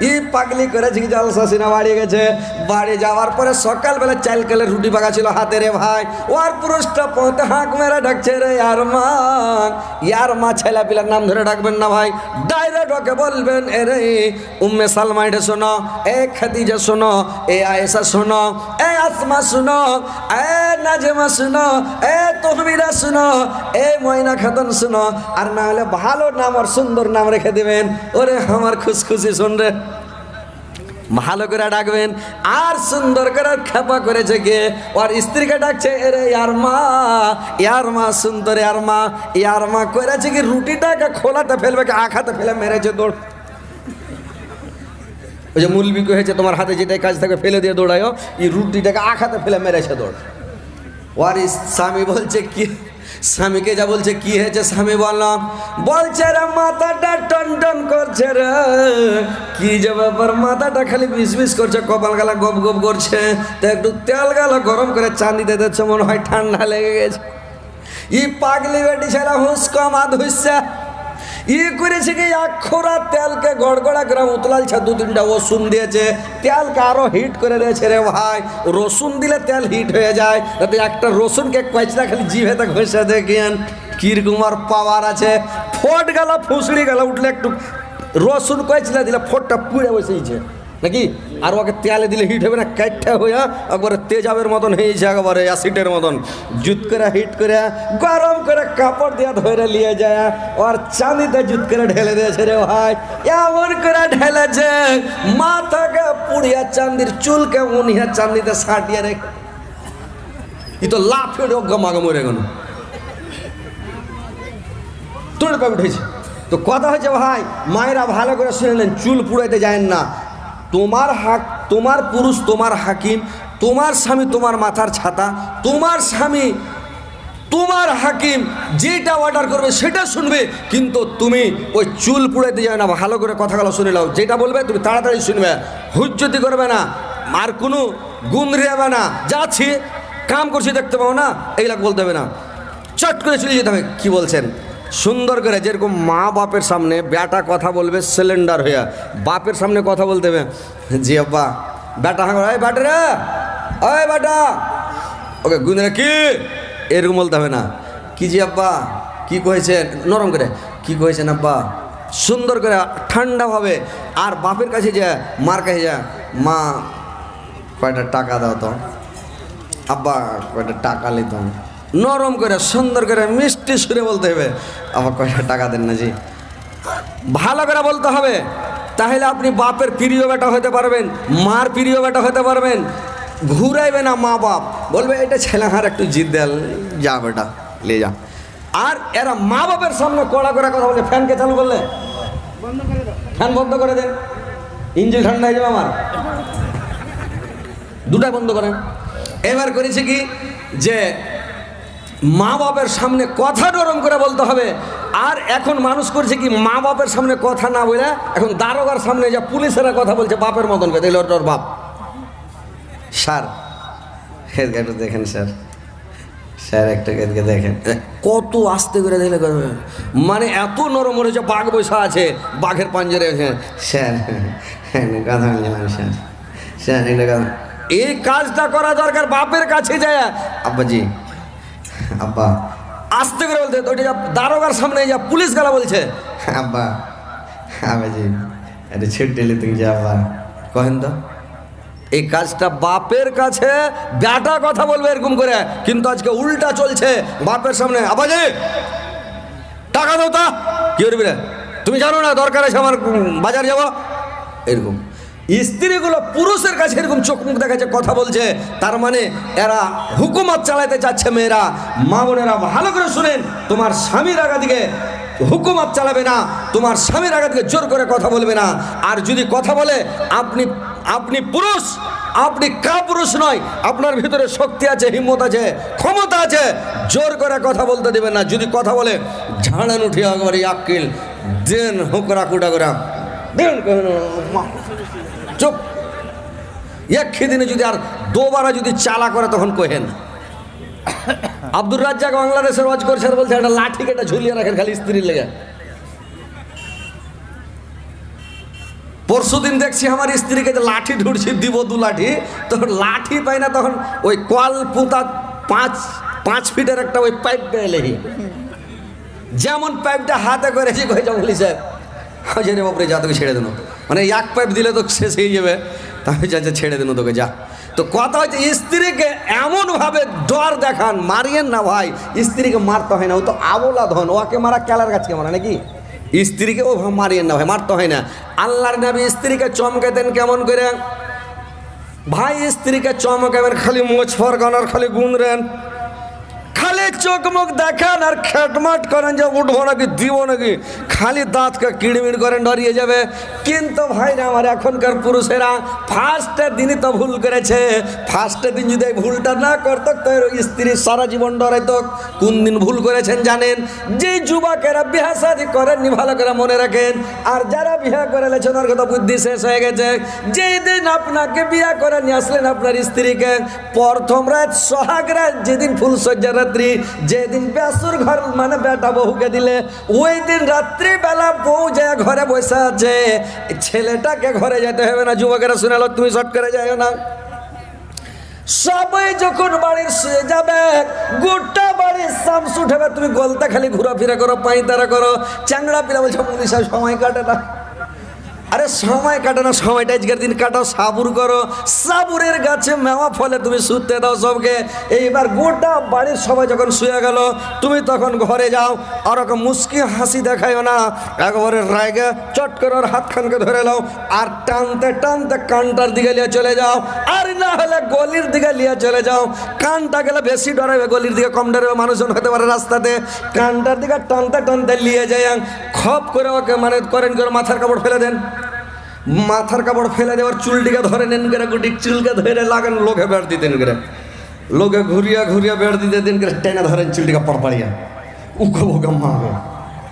ই পাগলি করেছে কি জলসা সিনা বাড়ি গেছে। বাড়ি যাওয়ার পরে সকালবেলা চাল কেলে রুটি পাকা ছিল হাতে রে ভাই। ওর পুরুষটা পথে হাঁক মেরে ডাকছে রে আর মা ইয়ার মা ছেলা পিলার নাম ধরে ডাকবেন না ভাই। ডাইরেক্ট ওকে বলবেন এ রে উম্মে সালমা, এটা শোনো। এ খাদিজা শোনো। এ আয়েশা শোনো। এ আসমা শোনো। এ নাজমা শোনো। এ তহমিরা শোনো। এ ময়না খাতুন শোনো। আর না হলে ভালো নাম আর সুন্দর নাম রেখে দেবেন। ওরে আমার খুশখুশি, শোন রে। ভালো করে ডাকবেন, আর সুন্দর করে খেপা করেছে কে ওর স্ত্রীকে ডাকছে, এরে ইয়ার মা ইয়ার মা সুন্দর ইয়ার মা ইয়ার মা করেছে কি রুটিটাকে খোলাতে ফেলবে কি আখাতে ফেলে মেরেছে দৌড়? ওই যে মুলবি হয়েছে তোমার হাতে যেটাই কাজ থাকবে ফেলে দিয়ে দৌড়ায়ও এই রুটিটাকে আখাতে ফেলে মেরেছে দৌড়। ওর স্বামী বলছে, কি স্বামীকে যা বলছে, কি হয়েছে স্বামী বললাম বলছে, রে, মাথাটা টন টন করছে রে। কি যে ব্যাপার, মাথাটা খালি বিষ করছে, কপাল গালা গপ গপ করছে। তো একটু তেল গালা গরম করে চাঁদিতে দিচ্ছে মনে হয় ঠান্ডা লেগে গেছে। ই পাগলি বেটি ছেলে হুস কম আধ ই করেছে কি, এক খোরা তেলকে গড়গড়া করে উতলালছে দু তিনটা রসুন দিয়েছে। তেলকে আরও হিট করে দিয়েছে রে ভাই। রসুন দিলে তেল হিট হয়ে যায়। তাতে একটা রসুনকে কয়েকটা খালি জিভেতে ঘষে দেখেন, কীরকম আর পাওয়ার আছে। ফট গেল, ফুসড়ি গেল, উঠলে একটু রসুন কয়েছিলা দিলে ফটটা পুড়ে বসেছে নাকি? আর ওকে তেলে দিলে হিট হবে না, কাইটটা হইয়া একবারে তেজাবের মতন হয়েছে একবারে অ্যাসিডের মতন। জুত করে হিট করে, গরম করে কাপড় দিয়া ধরে নিয়ে যায়, ওর চাঁদিতে জুত করে ঢেলে দিয়েছে রে ভাই। এমন করে ঢেলেছে, মাথাকে পুড়িয়া চান্দির চুলকে উনিয়া চান্দিতে সাটিয়ে রেখে। ই তো লাফে অজ্ঞা মাগে মরে গেল। তোর উঠেছে। তো কথা হয়েছে, ভাই, মায়েরা ভালো করে শুনে নেন, চুল পুড়াইতে যায় না। তোমার হাক, তোমার পুরুষ, তোমার হাকিম, তোমার স্বামী, তোমার মাথার ছাতা, তোমার স্বামী, তোমার হাকিম, যেটা অর্ডার করবে সেটা শুনবে, কিন্তু তুমি ওই চুল পুড়াইতে যাবে না, ভালো করে কথাগুলো শুনে নাও, যেটা বলবে তুমি তাড়াতাড়ি শুনবে। হুজ্জতি করবে না আর কোনো গুণ রেবে না যাচ্ছি কাম করছি দেখতে পাবো না, এইগুলা বলতে হবে না। চট করে চলে যেতে হবে, কী বলছেন? সুন্দর করে যেরকম মা বাপের সামনে বেটা কথা বলবে সিলিন্ডার হইয়া বাপের সামনে কথা বলতে হবে। জি আব্বা, বেটা হাঁ ওই বেটা রে ওই ব্যাটা ওকে গুন্দরে কি? এরকম বলতে হবে না। কি জি আব্বা, কি কয়েছেন নরম করে, কি কয়েছেন আব্বা? সুন্দর করে ঠান্ডাভাবে আর বাপের কাছে যা, মার কাছে যা, মা, কয়টা টাকা দাও তো? আব্বা, কয়টা টাকা নিতাম নরম করে সুন্দর করে মিষ্টি সুরে বলতে হবে। আবার কয়টা টাকা দেন না জি। ভালো করে বলতে হবে। তাহলে আপনি বাপের প্রিয় বেটা হতে পারবেন মার প্রিয় বেটা হতে পারবেন। ঘুরাইবে না মা বাপ। বলবে এটা ছেলে হার একটু জিদ দেল যা বেটা লে যা। আর এরা মা বাপের সামনে কড়া করে কথা বলে ফ্যানকে চালু করলে? ফ্যান বন্ধ করে দেন। ইঞ্জিন ঠান্ডা হয়ে যাবে আমার। দুটা বন্ধ করেন। এবার করেছে কি? যে মা বাপের সামনে কথা নরম করে বলতে হবে। আর এখন মানুষ করছে কি মা বাপের সামনে কথা না বলে এখন দারোগার সামনে যা পুলিশেরা কথা বলছে, বাপের মতন করে। দিল ওর বাপ। স্যার একটু দেখেন স্যার। স্যার, একটা এদিকে দেখেন। কত আস্তে করে কথা- মানে এত নরম হয়েছে বাঘ বসা আছে, বাঘের পাঞ্জরে আছে স্যার কথা বলছিলাম স্যার। স্যার এটা কথা এই কাজটা করা দরকার বাপের কাছে যায়। আব্বাজি আব্বা। আস্তে করে বলতে ওইটা যা দারোগার সামনে যা পুলিশ গেলা বলছে। আব্বা আব্বাজি এটা ছিট দিলে তুমি যে আব্বা। কহেন তো। এই কাজটা বাপের কাছে ব্যাটা কথা বলবে এরকম করে। কিন্তু আজকে উল্টা চলছে বাপের সামনে। আবাজে টাকা দাও তা। কি করবি রে? তুমি জানো না দরকার আছে আমার বাজার যাব? এরকম। স্ত্রীগুলো পুরুষের কাছে এরকম চোখ মুখ দেখাচ্ছে, কথা বলছে, তার মানে এরা হুকুমত চালাতে চাচ্ছে মেয়েরা। মা বোনেরা, ভালো করে শুনেন, তোমার স্বামীর আগা দিকে হুকুমত চালাবে না, তোমার স্বামীর আগা দিকে জোর করে কথা বলবে না। আর যদি কথা বলে, আপনি আপনি পুরুষ, আপনি কা পুরুষ নয়, আপনার ভিতরে শক্তি আছে, হিম্মত আছে, ক্ষমতা আছে, জোর করে কথা বলতে দেবেন না। যদি কথা বলে ঝাড়ান উঠিয়া একবারে আক্কিল, দেন হুকরা কুটা করা চুপ। এক দিনে যদি আর দোবারা যদি চালা করে, তখন কহেন। আব্দুর রাজ্জাক বাংলাদেশের ওয়াজ করছে আর বলছে, একটা লাঠি কেটে ঝুলিয়ে রাখেন খালি স্ত্রীর লেগে। পরশু দিন দেখছি আমার স্ত্রীকে যে লাঠি ঢুড়ছি দিব দু লাঠি, তখন লাঠি পাই না, তখন ওই কল পুঁতা পাঁচ পাঁচ ফিটের একটা ওই পাইপ পেলেহি যেমন পাইপটা হাতে করেছি কয়েছে বলি, স্যার হাজারে বাপরে, যা তোকে ছেড়ে দিন মানে এক পাইপ দিলে তো শেষ হয়ে যাবে। তাহলে যা যা ছেড়ে দিন তোকে, যা। তো কথা হচ্ছে, স্ত্রীকে এমনভাবে ডর দেখান, মারিয়েন না ভাই, স্ত্রীকে মারতে হয় না। ও তো আবলা ধন, ওকে মারা কেলার গাছকে মারা নাকি? স্ত্রীকে ও মারিয়েন না ভাই, মারতে হয় না। আল্লাহর নবী স্ত্রীকে চমকে দেন কেমন করে? ভাই, স্ত্রীকে চমকাবেন খালি মোচ ফরগানোর খালি গুনরেন। চোখ মুখ দেখান আর খেটমাট করেন যে উঠবো নাকি, দিব নাকি। খালি দাঁতকে কিড়মিড় করেন ডরিয়ে যাবে। কিন্তু ভাইরা আমার এখনকার পুরুষেরা ফার্স্টের দিনই তো ভুল করেছে। ফার্স্টের দিন যদি ভুলটা না করতো, তো স্ত্রী সারা জীবন ডরাইতো। কোন দিন ভুল করেছেন জানেন? যে যুবকেরা বিহা শাদি করেননি, ভালো করে মনে রাখেন। আর যারা বিয়া করে লেছেন, ওর কথা বুদ্ধি শেষ হয়ে গেছে। যেই দিন আপনাকে বিয়া করে নিয়ে আসলেন আপনার স্ত্রীকে, প্রথম রাত, সোহাগ রাত, যেদিন ফুল সজ্জা রাত্রি যেদিন বেসুর ঘর মানে বেটা বহুকে দিলে ওই দিন রাত্রি বেলা বউ যায় ঘরে বসে আছে। ছেলেটাকে ঘরে যেতে হবে না, যুবকেরা শুনালো তুমি শট করে যাও না। সবাই যখন বাড়ির শুয়ে যাবে, গোটা বাড়ির সামস উঠেবে তুমি গলতা খালি ঘোরাফেরা করো, পাইতারা করো, চ্যাংড়া পিলা বলছো মুনি সময় কাটে না। আরে সময় কাটানো, সময়টা আজকের দিন কাটাও, সাবুর করো। সাবুরের গাছে মেওয়া ফলে তুমি শুতে দাও সবকে। এইবার গোটা বাড়ির সবাই যখন শুয়ে গেল, তুমি তখন ঘরে যাও। আর ওকে মুস্কি হাসি দেখাইও না। একবারে রায়গে চট করে ওর হাতখানকে ধরে নাও আর টানতে টানতে কানটার দিকে নিয়ে চলে যাও। আর না হলে গলির দিকে নিয়ে চলে যাও। কানটা গেলে বেশি ডরাবে গলির দিকে কম ডরাবে মানুষজন হতে পারে রাস্তাতে। কানটার দিকে টানতে টানতে নিয়ে যায় খপ করে ওকে মানে করেন, করে মাথার কাপড় ফেলে দেন। মাথার কাপড় ফেলে দেওয়ার চুলটিকে ধরে নেন করে গুটি চুলকে ধরে লাগান লোকে বেড় দিতেন করে। লোকে ঘুরিয়া ঘুরিয়া বেড় দিতে দিন করে টেনে ধরেন চুলটিকে পড়পাড়িয়া উকে বোকে মাগে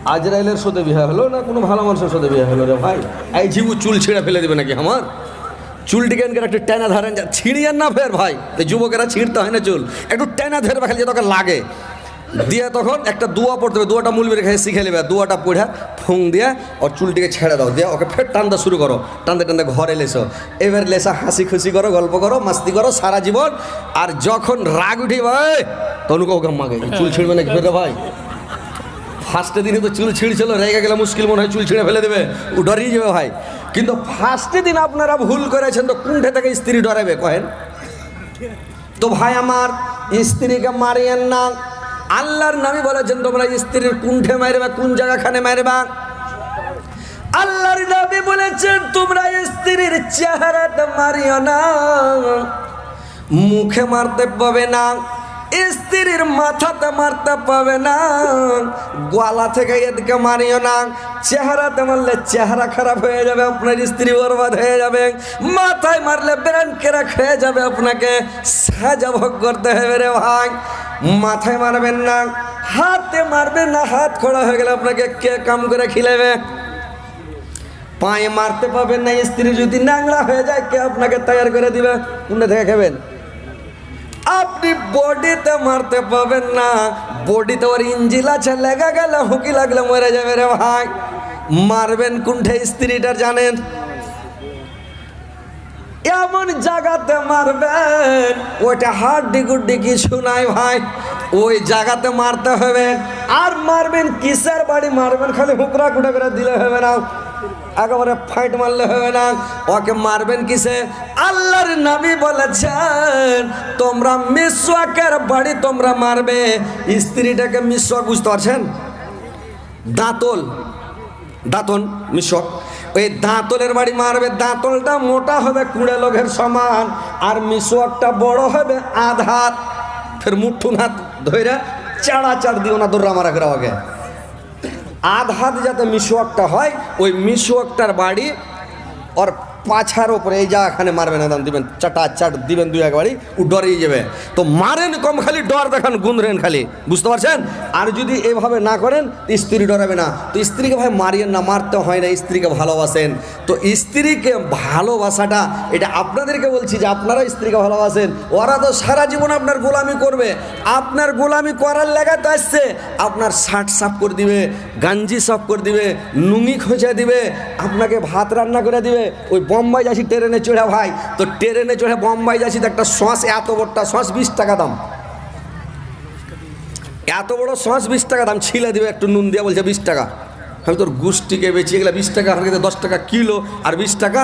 আজরাইলের সাথে বিয়ে হলো না কোনো ভালো মানুষের সাথে বিয়ে হলো রে ভাই? এই ঝিবু চুল ছিঁড়ে ফেলে দেবে নাকি আমার? চুলটিকে এনকে একটু টেনা ধরেন যা ছিঁড়িয়েন না ফের ভাই। তো যুবকেরা ছিঁড়তে হয় না চুল। একটু টেনা ধরে খালি যে তোকে লাগে। দিয়ে তখন একটা দুয়া পড়তে হবে, দুয়াটা মূল রেখে শিখে নেবে, দুয়াটা পড়ে ফুং দিয়ে ওর চুলটিকে ছেড়ে দাও, দিয়ে ওকে ফের টানতে শুরু করো, টানতে টানতে ঘরে লেসো। এবার লেসা হাসি খুশি করো, গল্প করো, মাস্তি করো, সারা জীবন, আর যখন রাগ উঠি ভাই তনুকে ওকে মাগে চুল ছিঁড়বে নাকি ফের ভাই? ফার্স্টে দিনে তো চুল ছিঁড়ছিল, রেগে গেলে মুশকিল মনে হয় চুল ছিঁড়ে ফেলে দেবে, ও ডরিয়ে যাবে ভাই। কিন্তু ফার্স্টে দিন আপনারা ভুল করেছেন, তো কোনঠে থেকে স্ত্রী ডরাবে, কহেন। তো ভাই আমার, স্ত্রীকে মারিয়েন না। আল্লাহর নামে বলেছেন তোমরা স্ত্রীর কুণ্ঠে মারবা, কোন জায়গাখানে মারবা? আল্লাহর নামে বলেছেন তোমরা স্ত্রীর চেহারাটা মারিও না। মুখে মারতে পাবে না। স্ত্রীর মাথাতে মারতে পাবে না। গলা থেকে এদিকে মারিও না। চেহারাতে মারলে চেহারা খারাপ হয়ে যাবে, আপনার স্ত্রী বরবাদ হয়ে যাবে। মাথায় মারলে ব্রেন কেরাক হয়ে যাবে আপনাকে। সাজা ভোগ করতে হবে রে ভাই। মাথায় মারবেন না। হাতে মারবেন না, হাত খোড়া হয়ে গেলে আপনাকে কে কাম করে খিলাবে? পায়ে মারতে পাবেন না, স্ত্রী যদি নাংলা হয়ে যায়, কে আপনাকে তৈরি করে দিবে? কোনটা থেকে খাবেন? আপনি বডিতে মারতে পাবেন না। বডিতে ওর ইঞ্জিল আছে, লেগে গেলে হুকি লাগলে মরে যাবে রে ভাই। মারবেন কোনটা স্ত্রীটার, জানেন? এমন জায়গাতে মারবেন, ওইটা হাড্ডি গুড্ডি কিছু নাই ভাই। ওই জায়গাতে মারতে হবে। আর মারবেন, কিসের বাড়ি মারবেন, খালি হুকরা কুটা করে দিলে হবে না। একেবারে ফাইট মারলে হবে না। ওকে মারবেন কিসে? আল্লাহর নবী বলেছেন, তোমরা মিসওয়াকের বাড়ি তোমরা মারবে। স্ত্রীটাকে মিসওয়াক বুঝতে পারছেন? দাঁতল। দাঁতন মিশক ওই দাঁতলের বাড়ি মারবে। দাঁতলটা মোটা হবে, কুড়ে লোকের সমান। আর মিশকটা বড় হবে আধার ফের মুঠুন হাত ধরে চাড়া চাড় দিও না দৌড়া মারা করে আগে আধ হাত যাতে মিশুয়াকটা হয় ওই মিশুয়াকটার বাড়ি ওর পাছার ওপরে এই যা এখানে মারবেন একদম দিবেন, চাটা, চাট দিবেন দুই একবারই, ও ডরেই যাবে। তো মারেন কম খালি, ডর দেখান, গুনরেন খালি। বুঝতে পারছেন? আর যদি এভাবে না করেন স্ত্রী ডরাবে না। তো স্ত্রীকে ভাই মারিয়েন না, মারতে হয় না, স্ত্রীকে ভালোবাসেন। তো স্ত্রীকে ভালোবাসাটা, এটা আপনাদেরকে বলছি যে আপনারা স্ত্রীকে ভালোবাসেন। ওরা তো সারা জীবন আপনার গোলামি করবে। আপনার গোলামি করার লেগা তো আসছে। আপনার শার্ট সাফ করে দিবে, গাঞ্জি সাফ করে দিবে, নুঙ্গি খোঁজা দিবে, আপনাকে ভাত রান্না করে দিবে, ওই বোম্বাই যাচ্ছি ট্রেনে চড়ে ভাই। তো ট্রেনে চড়ে বোম্বাই যাচ্ছি তো একটা সস, এত বড়টা সস বিশ টাকা দাম। এত বড় সস বিশ টাকা দাম, ছিলে দিবে একটু নুন দিয়ে বলছে বিশ টাকা। আমি তোর গুষ্টিকে বেচিয়ে গেলে বিশ টাকা আমাকে দশ টাকা কিলো আর বিশ টাকা।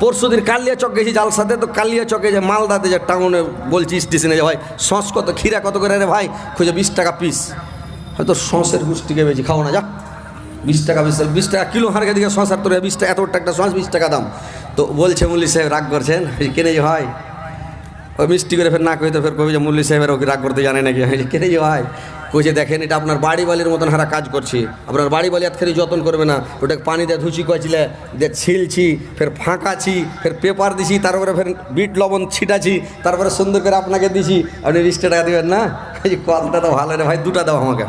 পরশু দিন কালিয়া চক গেছি জালসাতে, তো কালিয়া চকে যে মালদাতে যে টাউনে বলছি স্টেশনে যে ভাই, সস কত খিরা কত করে রে ভাই? খুঁজে বিশ টাকা পিস হয়তো সসের গুষ্টিকে বেশি খাও না যা বিশ টাকা বিশ বিশ টাকা কিলো হারকে দিকে আর তোর বিশ টাকা, এত একটা সস বিশ টাকা দাম। তো বলছে মুল্লি সাহেব, রাগ করছেন? কেনে যে ভাই? ওই মিষ্টি করে ফের না কইতে ফের কবি যে মুল্লি সাহেবের ওকে রাগ করতে জানে নাকি? কেনে যে ভাই? কইছে, দেখেন, এটা আপনার বাড়ি বালির মতন হারা কাজ করছি। আপনার বাড়ি বালি এতখানি যত্ন করবে না। ওটাকে পানি দিয়ে ধুচি কয়েছিলে দিয়ে ছিলছি, ফের ফাঁকাছি, ফের পেপার দিছি, তারপরে ফের বিট লবণ ছিটাছি, তারপরে সুন্দর করে আপনাকে দিছি। আপনি বিশ টাকা দেবেন না? কথাটা তো ভালো রে ভাই, দুটা দাও আমাকে।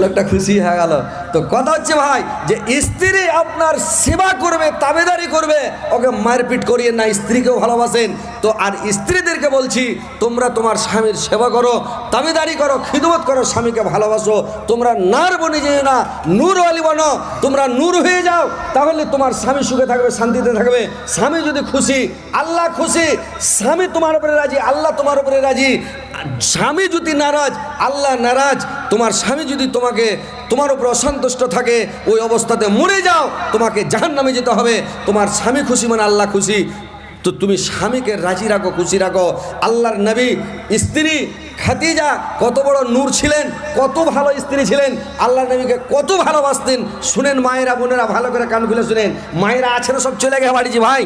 লোকটা খুশি হয়ে গেল। তো কথা হচ্ছে ভাই, যে স্ত্রী আপনার সেবা করবে, তাবেদারি করবে, ওকে মারপিট করিয়ে না, স্ত্রীকেও ভালোবাসেন। তো আর স্ত্রীদেরকে বলছি, তোমরা তোমার স্বামীর সেবা করো, তাবেদারি করো, খিদমত করো, স্বামীকে ভালোবাসো। তোমরা নার বনে যেও না, নূর আলী বনো। তোমরা নূর হয়ে যাও, তাহলে তোমার স্বামী সুখে থাকবে, শান্তিতে থাকবে। স্বামী যদি খুশি, আল্লাহ খুশি, স্বামী তোমার উপরে রাজি, আল্লাহ তোমার উপরে রাজি। স্বামী যদি নারাজ, আল্লাহ নারাজ। তোমার স্বামী যদি তোমাকে, তোমার উপর অসন্তুষ্ট থাকে, ওই অবস্থাতে মরে যাও, তোমাকে জাহান নামে যেতে হবে, তোমার স্বামী খুশি মানে আল্লাহ খুশি। তো তুমি স্বামীকে রাজি রাখো, খুশি রাখো। আল্লাহর নবী, স্ত্রী খাতিজা কত বড় নূর ছিলেন, কত ভালো স্ত্রী ছিলেন আল্লাহ নবীকে কত ভালোবাসতেন। শুনেন মায়েরা, বোনেরা ভালো করে কান খুলে শুনেন। মায়েরা আছেন সব চলে গেছে বাড়িছি ভাই।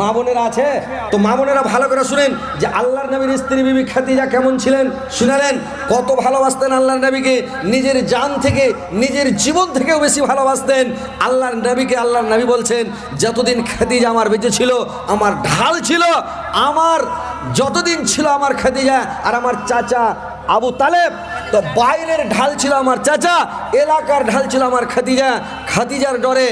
মা বোনেরা আছে? তো মা বোনেরা ভালো করে শুনেন যে আল্লাহর নবীর স্ত্রী বিবি খাতিজা কেমন ছিলেন? শুনালেন, কত ভালোবাসতেন আল্লাহর নবীকে, নিজের জান থেকে, নিজের জীবন থেকেও বেশি ভালোবাসতেন। আল্লাহর নবীকে আল্লাহর নবী বলছেন, যতদিন খাতিজা আমার বেঁচে ছিল, আমার ঢাল ছিল, আমার যতদিন ছিল আমার খাতিজা আর আমার চাচা আবু তালেব, তো বাইরের ঢাল ছিল আমার চাচা, এলাকার ঢাল ছিল আমার খাতিজা খাতিজার ডরে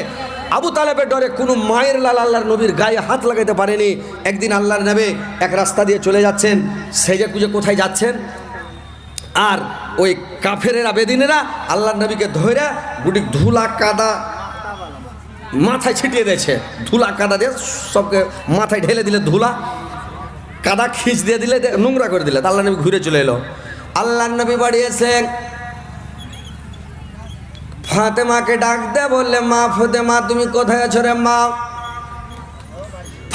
আবু তালেবের ডরে কোনো মায়ের লাল আল্লাহর নবীর গায়ে হাত লাগাইতে পারেনি। একদিন আল্লাহর নবে এক রাস্তা দিয়ে চলে যাচ্ছেন। সেজে কুজে কোথায় যাচ্ছেন? আর ওই কাফেরেরা, বেদিনেরা আল্লাহর নবীকে ধরে গুটি ধুলা কাদা মাথায় ছিটিয়ে দিয়েছে। ধুলা কাদা দিয়ে সবকে মাথায় ঢেলে দিলে ধুলা, কাদা খিচ দিয়ে দিলে নোংরা করে দিলে। আল্লাহ নবী ঘুরে চলে এলো। আল্লাহ নবী বাড়িয়েছেন ফাতেমাকে ডাক দে, বললে, মা ফাতেমা, তুমি কোথায় আছো রে মা?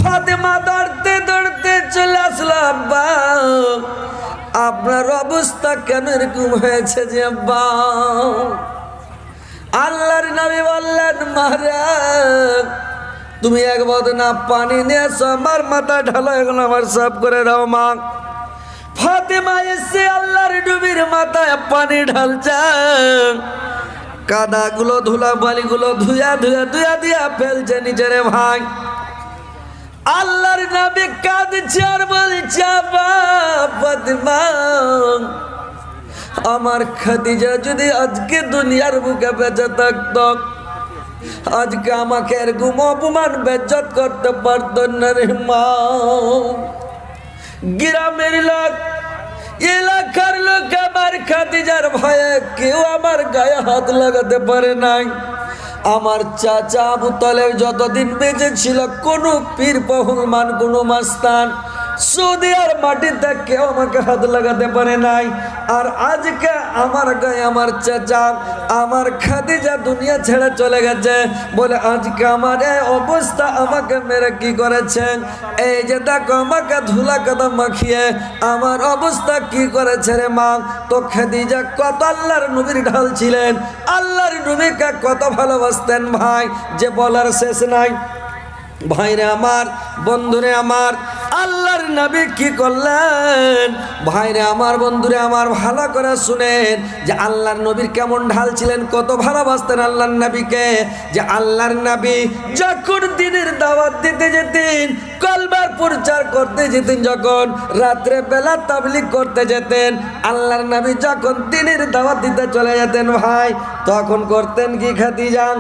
ফাতেমা দৌড়তে দৌড়তে চলে আসলো, আব্বা, আপনার অবস্থা কেন এরকম হয়েছে যে, আব্বা? আল্লাহর নবী বললেন মহারাজ তুমি এক না পানি নিয়ে এসো আমার মাথা ঢালো এখন আমার সব করে দাও, মা। ফাতেমা এসে আল্লাহর নবীর মাথায় পানি ঢালছে। কাদাগুলো ধুলা বালিগুলো ধুয়া ধুয়া ধুয়া দিয়া ফেলছে নিজের ভাই। আল্লাহর নবী কাঁদছে আর বলছে আমার খাদিজা যদি আজকে দুনিয়ার বুকে বেঁচে থাকত, আজকে আমাকে এরকম অপমান বেজ্জত করতে পারত না রে মা। গ্রামের লোক এলাকার লোক আমার খাদিজার ভয়ে কেউ আমার গায়ে হাত লাগাতে পারে নাই। আমার চাচা আবু তালেব যতদিন বেঁচে ছিল, কোনো পীর বহুলমান কোনো মাস্তান সৌদি আর মাটিতে কেউ আমাকে হাত লাগাতে পারে নাই। আর আজকে আমার গায়ে আমার চাচা, আমার খাদিজা দুনিয়া ছেড়ে চলে গেছে। বলে, আজকে আমার এই অবস্থা আমাকে মেরে কি করেছেন এই যে দেখো, আমাকে ধুলা কাদা মাখিয়ে আমার অবস্থা কি করেছে রে মা? তো খাদিজা কত আল্লাহর নবীর ঢাল ছিলেন। আল্লাহর নবীকে কত ভালোবাসতেন ভাই, যে বলার শেষ নাই। ভাইরে আমার, বন্ধুরে আমার নবী কি করলেন? ভাইরে, আমার বন্ধুরে আমার ভালো করে শুনেন যে আল্লাহর নবীর কেমন ঢাল ছিলেন, কত ভালোবাসতেন আল্লাহর নবীকে। যে আল্লাহর নবী যখন দিনের দাওয়াত দিতে যেতেন, কলবার প্রচার করতে যেতেন, যখন রাত্রে বেলা তাবলিগ করতে যেতেন, আল্লাহর নবী যখন দিনের দাওয়াত দিতে চলে যেতেন, ভাই, তখন করতেন কি খাদিজান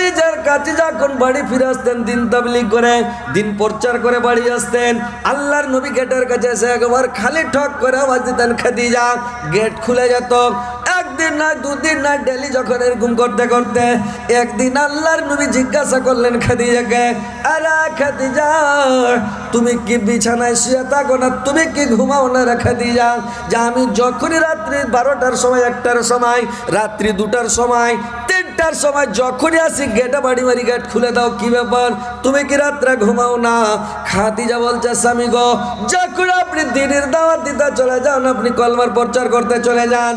খাদিজার কাছে যখন বাড়ি ফিরে আসতেন, দিন তাবলিগ করে, দিন প্রচার করে বাড়ি আসতেন। আল্লাহর নবী গেটের কাছে এসে একবার খালি ঠক করে আওয়াজ দিতেন, খাদিজা, গেট খুলে যেত একদিন না, দুদিন না, ডেলি যখন এরকম করতে করতে একদিন আল্লাহর নবী জিজ্ঞাসা করলেন, খাদিজাকে, আরে খাদিজা, তুমি কি বিছানায় শুয়ে থাকো না? তুমি কি ঘুমাও না রে খাদিজা? যে আমি যখনই রাত্রি বারোটার সময়, একটার সময়, রাত্রি দুটার সময় তিনটার সময় যখনই আসি, গেটে বাড়ি বাড়ি গেট খুলে দাও, কি ব্যাপার? তুমি কি রাত্রে ঘুমাও না? খাদিজা বলছে, স্বামী গো, যখন আপনি দিনের দাওয়াত দিতে চলে যান, আপনি কলমার প্রচার করতে চলে যান,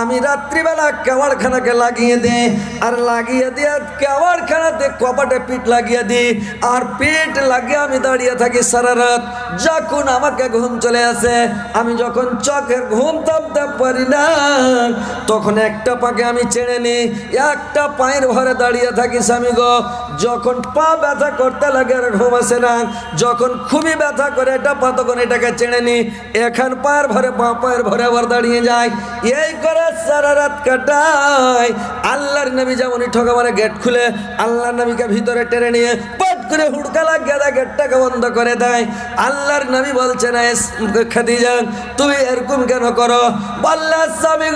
আমি রাত্রিবেলা কেওয়ারখানাকে লাগিয়ে দিই। আর লাগিয়ে দিয়ে কেওয়ারখানাতে কপাটে পিঠ লাগিয়ে দিই। আর পিঠ লাগিয়ে আমি দাঁড়িয়ে থাকি সারা রাত। যখন আমাকে ঘুম চলে আসে, আমি যখন চোখের ঘুম থামতে পারি না তখন একটা পাকে আমি ছেড়ে নিই, একটা পায়ের ভরে দাঁড়িয়ে থাকি স্বামী গো। যখন পা ব্যথা করতে লাগে আর ঘুম আসে না, যখন খুবই ব্যথা করে এটা পা, তখন এটাকে চেড়ে নি এখান পায়ের ভরে পা পায়ের ভরে আবার দাঁড়িয়ে যায় এই করে সারা রাত কাটায় আল্লাহর নবী যেমনই ঠকা মানে গেট খুলে, আল্লাহর নবীকে ভিতরে টেনে নিয়ে করে হুড়কা লাগিয়ে দা গেটটাকে বন্ধ করে দেয়। আল্লাহর নবী বলছে না খাদিজা, তুমি এরকম কেন করো? বললা স্বামী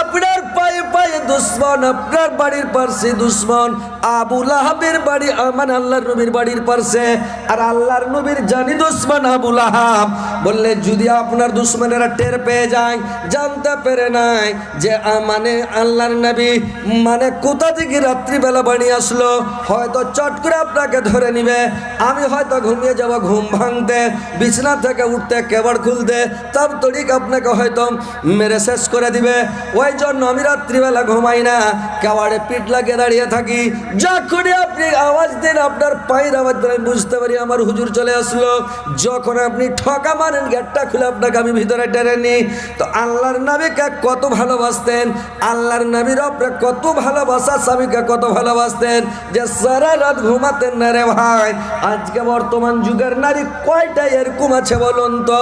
আপনার পায়ে পায়ে দুশ্মন, আপনার বাড়ির পাশে দুশ্মন। আবু লাহাবের বাড়ি আমার আল্লাহর নবীর বাড়ির পাশে আর আল্লাহর নবীর জানি দুশ্মন আবু লাহাব। বললে, যদি আপনার দুশ্মনেরা টের পেয়ে যায়, জানতে পেরে নাই যে মানে আল্লাহর নবী মানে কোথা থেকে রাত্রিবেলা বাড়ি আসলো, হয়তো চট করে আপনাকে ধরে নিবে। আমি হয়তো ঘুমিয়ে যাব, ঘুম ভাঙতে, বিছনা থেকে উঠতে কেবড় খুলতে, তার তরিক আপনাকে হয়তো মেরে শেষ করে দিবে। ওই জন্য আমি রাত্রিবেলা ঘুমাই না। কেওয়াড়ে পিঠ লাগিয়ে দাঁড়িয়ে থাকি। যখনই আপনি আওয়াজ দেন, আপনার পায়ের আওয়াজ দেন, আমি বুঝতে পারি আমার হুজুর চলে আসলো। যখন আপনি ঠকা মারেন, গেটটা খুলে আপনাকে আমি ভিতরে টেনে নিই। তো আল্লাহর নবীকে কত ভালোবাসতেন, আল্লাহর নবীর আপনি কত ভালোবাসা, স্বামীকে কত ভালোবাসতেন যে সারা রাত ঘুমাতেন না রে ভাই। আজকে বর্তমান যুগের নারী কয়টা এরকম আছে বলুন তো?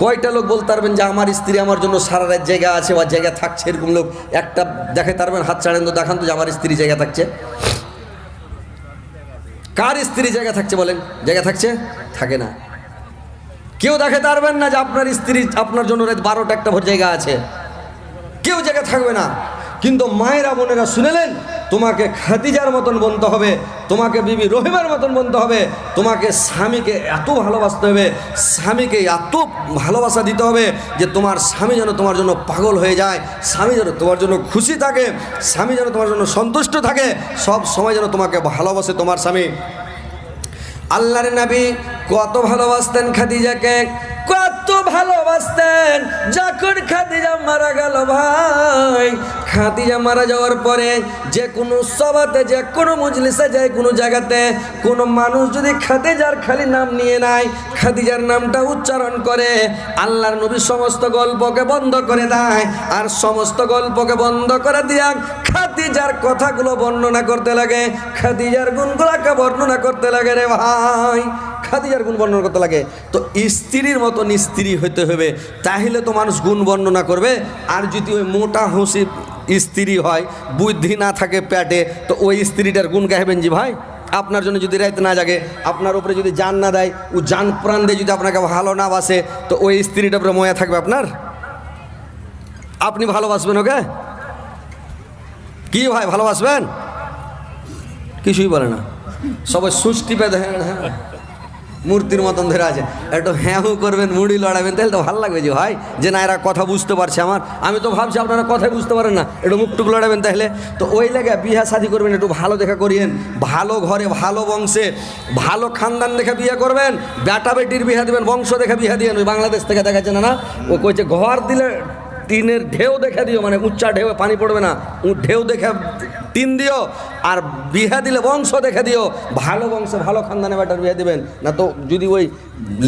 কয়টা লোক বলতে পারবেন যে আমার স্ত্রী আমার জন্য সারা রাত জায়গা আছে বা জায়গা থাকছে এরকম লোক? একটা দেখাতে পারবেন হাত ছাড়েন তো দেখান তো যে আমার স্ত্রী জায়গা থাকছে। কার স্ত্রী জায়গা থাকছে বলেন? জায়গা থাকছে? থাকে না। কেউ দেখাতে পারবেন না যে আপনার স্ত্রী আপনার জন্য রাত বারোটা একটা ভোর জায়গা আছে। কেউ জায়গা থাকবে না। কিন্তু মায়েরা বোনেরা শুনেলেন তোমাকে খাদিজার মতন বলতে হবে, তোমাকে বিবি রহিমার মতন বলতে হবে, তোমাকে স্বামীকে এত ভালোবাসতে হবে, স্বামীকে এত ভালোবাসা দিতে হবে যে তোমার স্বামী যেন তোমার জন্য পাগল হয়ে যায়, স্বামী যেন তোমার জন্য খুশি থাকে, স্বামী যেন তোমার জন্য সন্তুষ্ট থাকে, সব সময় যেন তোমাকে ভালোবাসে তোমার স্বামী। আল্লাহর নবী কত ভালোবাসতেন খাদিজাকে ভালোবাসতেন। যখন খাদিজা মারা গেল ভাই, খাদিজা মারা যাওয়ার পরে যে কোনো সভাতে, যে কোনো মজলিসে যায় কোনো জায়গাতে কোনো মানুষ যদি খাদিজার খালি নাম নিয়ে নেয়, খাদিজার নামটা উচ্চারণ করে, আল্লাহর নবী সমস্ত গল্পকে বন্ধ করে দেয়। আর সমস্ত গল্পকে বন্ধ করে দিয়া খাদিজার কথাগুলো বর্ণনা করতে লাগে। খাদিজার গুণগুলাকে বর্ণনা করতে লাগে রে ভাই। খাদিজার গুণ বর্ণনা করতে লাগে। তো স্ত্রীর মতন স্ত্রী হতে হবে তাহলে তো মানুষ গুণ বর্ণনা করবে। আর যদি ওই মোটা হুঁসি স্ত্রী হয়, বুদ্ধি না থাকে প্যাটে তো ওই স্ত্রীটার গুণ গাইবেন জি ভাই? আপনার জন্য যদি রাইতে না জাগে, আপনার উপরে যদি জান না দেয়, ও জান প্রাণ দিয়ে যদি আপনাকে ভালো না বাসে, তো ওই স্ত্রীটা উপরে ময়া থাকবে আপনার? আপনি ভালোবাসবেন ওকে? কি ভাই, ভালোবাসবেন? কিছুই বলে না। সবাই সুষ্টি পেয়ে হ্যাঁ হ্যাঁ মূর্তির মতন ধরে আছে। একটু হ্যাঁ হু করবেন, মুড়ি লড়াবেন, তাহলে তো ভালো লাগবে যে ভাই, যে না এরা কথা বুঝতে পারছে আমার। আমি তো ভাবছি আপনারা কথাই বুঝতে পারেন না, একটু মুখটুক লড়াবেন তাহলে। তো ওই লেগে বিয়া শাদি করবেন, একটু ভালো দেখা করিয়েন। ভালো ঘরে, ভালো বংশে, ভালো খানদান দেখে বিয়ে করবেন। বেটা বেটির বিয়া দিবেন, বংশ দেখে বিয়া দিবেন ওই বাংলাদেশ থেকে দেখাচ্ছে না না? ও কইছে, ঘর দিলে টিনের ঢেউ দেখে দিও মানে উচ্চা ঢেউ পানি পড়বে না। ঢেউ দেখে টিন দিও, আর বিয়ে দিলে বংশ দেখে দিও। ভালো বংশ, ভালো খানদানে বেটার বিয়ে দিবেন। না তো যদি ওই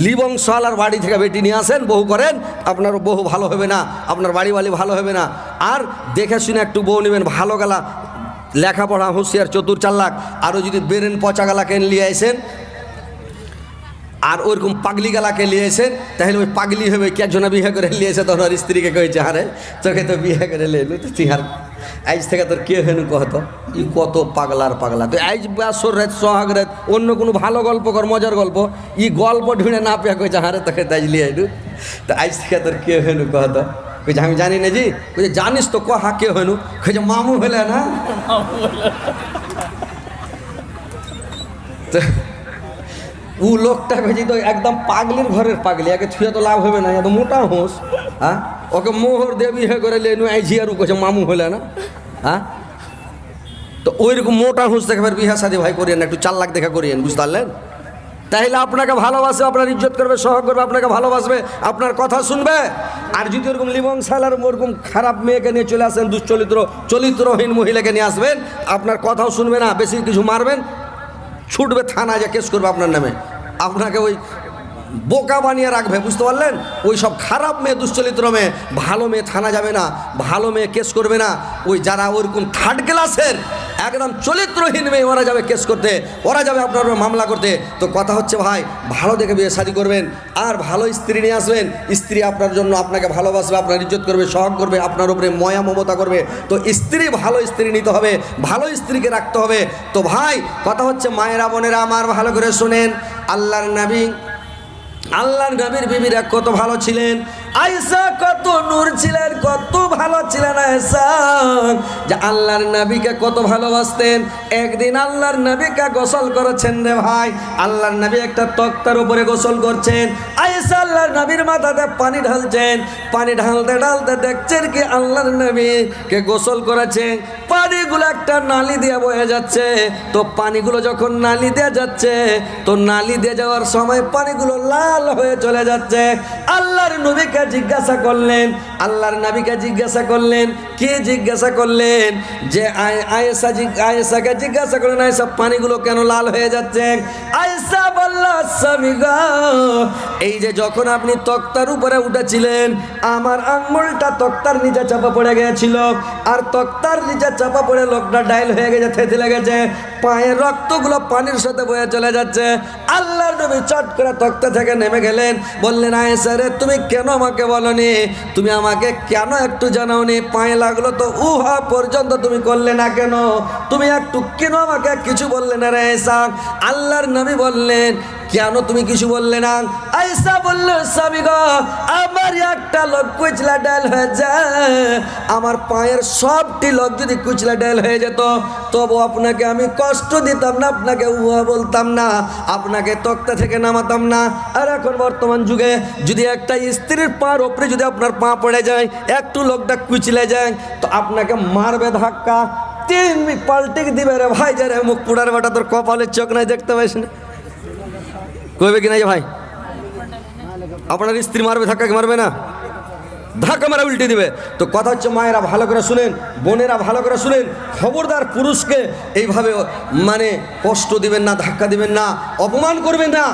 লি বংশওয়ালার বাড়ি থেকে বেটি নিয়ে আসেন বহু করেন, আপনার বহু ভালো হবে না, আপনার বাড়ি বাড়ি ভালো হবে না। আর দেখে শুনে একটু বউ নেবেন, ভালো গেলা, লেখাপড়া, হুঁশিয়ার, চতুর চাল্লাক আরও যদি বেরেন পচা গালা কেন নিয়ে আসেন আর ওরকম পাগলি গালাকে নিয়ে এসে তাহলে ওই পাগলি হবে কি? একজনে বিয়ে করে নিয়ে এসে তখন ওর স্ত্রীকে কয়েছে আরে তোকে তো বিয়ে করে লেলু তো তুই আর আজ থেকে তোর কে হেনু কহতো ই কত পাগলার পাগলা। তুই আজ বাসর রাত সোহাগ রাত অন্য কোনো ভালো গল্প কর মজার গল্প ই গল্প ঢুঁড়ে না পেয়ে কয়েছে হারে তোকে তাই লিয়ে আইলু। তো আজ থেকে তোর কে হেনু কহতো কইছে আমি জানি না জি। কইছে জানিস তো কহা কে হেনু কইছে মামু হলে না। তো ও লোকটা ভেজি তো একদম পাগলির ঘরের পাগলি, একে ছুঁয়ে তো লাভ হবে না মোটা হোস হ্যাঁ? ওকে মোহর দেবী হয়ে করে লেনু আইছি আর ও কাছে মামু হলে না হ্যাঁ? তো ওইরকম মোটা হুঁস দেখাবার বিহা শাদি ভাই করিয়েন একটু চার লাখ দেখা করিয়েন বুঝতে পারলেন তাহলে আপনাকে ভালোবাসে আপনার ইজ্জত করবে সহ করবে, আপনাকে ভালোবাসবে, আপনার কথা শুনবে। আর যদি ওরকম লিবং সালার ওরকম খারাপ মেয়েকে নিয়ে চলে আসেন, দুশ্চরিত্র, চরিত্রহীন মহিলাকে নিয়ে আসবেন, আপনার কথাও শুনবে না, বেশি কিছু মারবেন, ছুটবে থানা যে কেস করবে আপনার নামে। আপনাকে ওই বোকা বানিয়ে রাখবে, বুঝতে পারলেন? ওই সব খারাপ মেয়ে, দুশ্চরিত্র মেয়ে, ভালো মেয়ে থানা যাবে না, ভালো মেয়ে কেস করবে না। ওই যারা ওরকম থার্ড ক্লাসের একদম চরিত্রহীন মেয়ে, ওরা যাবে কেস করতে, ওরা যাবে আপনার মামলা করতে। তো কথা হচ্ছে, ভাই, ভালো দেখে বিয়ে শাদি করবেন, আর ভালো স্ত্রী নিয়ে আসবেন। স্ত্রী আপনার জন্য আপনাকে ভালোবাসবে, আপনার ইজ্জত করবে সহগ করবে, আপনার উপরে ময়া মমতা করবে। তো স্ত্রী, ভালো স্ত্রী নিতে হবে, ভালো স্ত্রীকে রাখতে হবে। তো ভাই, কথা হচ্ছে, মায়েরা, বোনেরা আমার ভালো করে শোনেন। আল্লাহর নবী আল্লাহর নবীর বিবিরা কত ভালো ছিলেন। আয়েশা কত নূর ছিলেন, কত ভালো ছিলেন আয়েশা। যে আল্লাহর নবীকে কত ভালোবাসতেন। একদিন আল্লাহর নবীকে গোসল করেছেন রে ভাই। আল্লাহর নবী একটা তক্তার উপরে গোসল করছেন। আয়েশা আল্লাহর নবীর মাথাতে পানি ঢালছেন। পানি ঢালতে ঢালতে দেখছেন কি আল্লাহর নবীকে গোসল করেছেন। পানিগুলো একটা নালি দিয়ে বয়ে যাচ্ছে। তো পানিগুলো যখন নালি দিয়ে যাচ্ছে, তো নালি দিয়ে যাওয়ার সময় পানিগুলো লাল হয়ে চলে যাচ্ছে। আল্লাহর নবীকে জিজ্ঞাসা করলেন, আল্লাহর নবীকে জিজ্ঞাসা করলেন, কি জিজ্ঞাসা করলেন? যে আয়- আয়েশা জিগ- আয়েশাকে জিজ্ঞাসা করলেন, আয়েশা, পানিগুলো কেন লাল হয়ে যাচ্ছে? আয়েশা বলল এই যে যখন আপনি তক্তার উপরে উঠেছিলেন, আমার আঙ্গুলটা তক্তার নিচে চাপা পড়ে গিয়েছিল। আর তক্তার নিচে চাপা পড়ে লোকটা ডাইল হয়ে গেছে থেতে লেগেছে পায়ের রক্তগুলো পানির সাথে বয়ে চলে যাচ্ছে। আল্লাহর নবী চট করে তক্তা থেকে নেমে গেলেন, বললেন আয়েশা রে তুমি কেন আমাকে বলনি? তুমি আমাকে কেন একটু জানাওনি? পায়ে লাগল তো উহা পর্যন্ত তুমি করলে না কেন? তুমি একটু কেন আমাকে কিছু বললে না রে আয়েশা আল্লাহর নবী বললেন কেন তুমি কিছু বললে না? আয়েশা বলল, স্বামী আমার একটা লোক কুচলা ডাল হয়ে যায় আমার পায়ের সবটি লোক যদি কুচলা ডাল হয়ে যেত, তবু আপনাকে আমি কষ্ট দিতাম না, আপনাকে উহা বলতাম না, আপনাকে তক্তা থেকে নামাতাম না। আর এখন বর্তমান যুগে যদি একটা স্ত্রীর পার ওপরে যদি আপনার পা পড়ে যায়, একটু লোকটা কুচলে যায়, তো আপনাকে মারবে ধাক্কা। তিন পাল্টে দিবে রে ভাই, যারে মুখ পুড়ার বেটা তোর কপালের চোখ নাই দেখতে পাইস না। কইবে কি না যে ভাই? আপনার স্ত্রী মারবে, ধাক্কা কি মারবে না? ধাক্কা মারা উল্টে দিবে। তো কথা হচ্ছে মায়েরা ভালো করে শুনেন, বোনেরা ভালো করে শুনেন, খবরদার পুরুষকে এইভাবে মানে কষ্ট দিবেন না, ধাক্কা দিবেন না, অপমান করবেন না।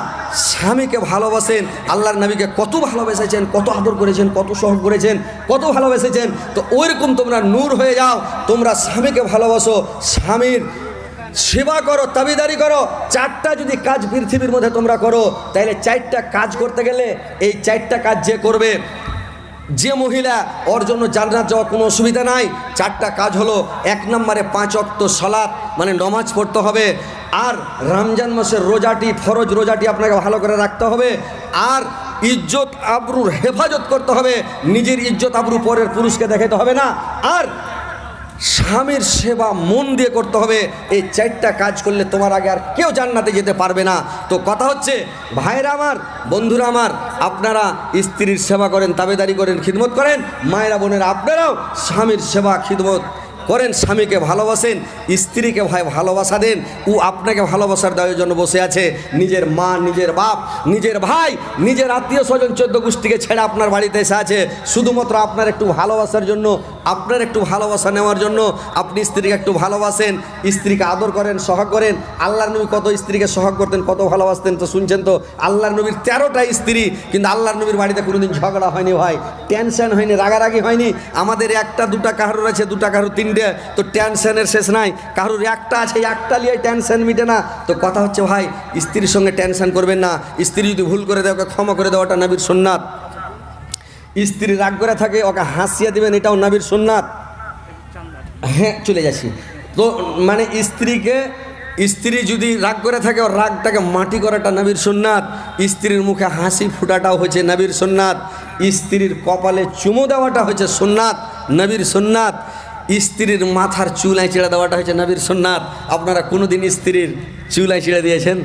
স্বামীকে ভালোবাসেন, আল্লাহর নবীকে কত ভালোবেসেছেন, কত আদর করেছেন, কত সহগ করেছেন, কত ভালোবেসেছেন। তো ওইরকম তোমরা নূর হয়ে যাও, তোমরা স্বামীকে ভালোবাসো, স্বামীর সেবা করো, তাবিদারি করো। চারটা যদি কাজ পৃথিবীর মধ্যে তোমরা করো তাহলে চারটা কাজ করতে গেলে এই চারটা কাজ যে করবে, যে মহিলা ওর জন্য জান্নাত যাওয়ার কোনো অসুবিধা নাই। চারটা কাজ হলো, এক নম্বরে পাঁচ অক্ত সালাত মানে নমাজ পড়তে হবে। আর রমজান মাসের রোজাটি, ফরজ রোজাটি আপনাকে ভালো করে রাখতে হবে। আর ইজ্জত আবরুর হেফাজত করতে হবে। নিজের ইজ্জত আবরু পরের পুরুষকে দেখাতে হবে না। আর স্বামীর সেবা মন দিয়ে করতে হবে। এই চারটা কাজ করলে তোমার আগে আর কেউ জান্নাতে যেতে পারবে না। তো কথা হচ্ছে ভাইরা আমার, বন্ধুরা আমার, আপনারা স্ত্রীর সেবা করেন, তাবেদারি করেন, খিদমত করেন, মায়েরা বোনেরা আপনারাও স্বামীর সেবা, খিদমত করেন, স্বামীকে ভালোবাসেন, স্ত্রীকে ভাই ভালোবাসা দেন, ও আপনাকে ভালোবাসার দেওয়ার জন্য বসে আছে। নিজের মা, নিজের বাপ, নিজের ভাই, নিজের আত্মীয় স্বজন চোদ্দ গোষ্ঠীকে ছেড়ে আপনার বাড়িতে এসে আছে। শুধুমাত্র আপনার একটু ভালোবাসার জন্য, আপনার একটু ভালোবাসা নেওয়ার জন্য আপনি স্ত্রীকে একটু ভালোবাসেন, স্ত্রীকে আদর করেন, সহাগ করেন। আল্লাহর নবী কত স্ত্রীকে সহাগ করতেন, কত ভালোবাসতেন তো শুনছেন তো? আল্লাহর নবীর তেরোটা স্ত্রী, কিন্তু আল্লাহর নবীর বাড়িতে কোনোদিন ঝগড়া হয়নি ভাই, টেনশন হয়নি, রাগারাগি হয়নি। আমাদের একটা দুটা কারোর আছে দুটা কারোর তিনটে তো টেনশনের শেষ নাই। কারোর একটা আছে একটা নিয়ে টেনশন মিটে না। তো কথা হচ্ছে, ভাই, স্ত্রীর সঙ্গে টেনশন করবেন না। স্ত্রী যদি ভুল করে দেয়, ওকে ক্ষমা করে দেওয়াটা নবীর সুন্নাত। স্ত্রী রাগ করে থাকে, ওকে হাসিয়ে দেবেন, এটাও নবীর সুন্নাত। হ্যাঁ চলে যাচ্ছি। তো মানে স্ত্রীকে, স্ত্রী যদি রাগ করে থাকে, ওর রাগটাকে মাটি করাটা নবীর সুন্নাত। স্ত্রীর মুখে হাসি ফুটাটাও হচ্ছে নবীর সুন্নাত। স্ত্রীর কপালে চুমো দেওয়াটা হচ্ছে সুন্নাত, নবীর সুন্নাত। স্ত্রীর মাথার চুলায় চিড়া দেওয়াটা হয়েছে নবীর সোননাথ আপনারা কোনোদিন স্ত্রীর চুলায় চিড়া দিয়েছেন?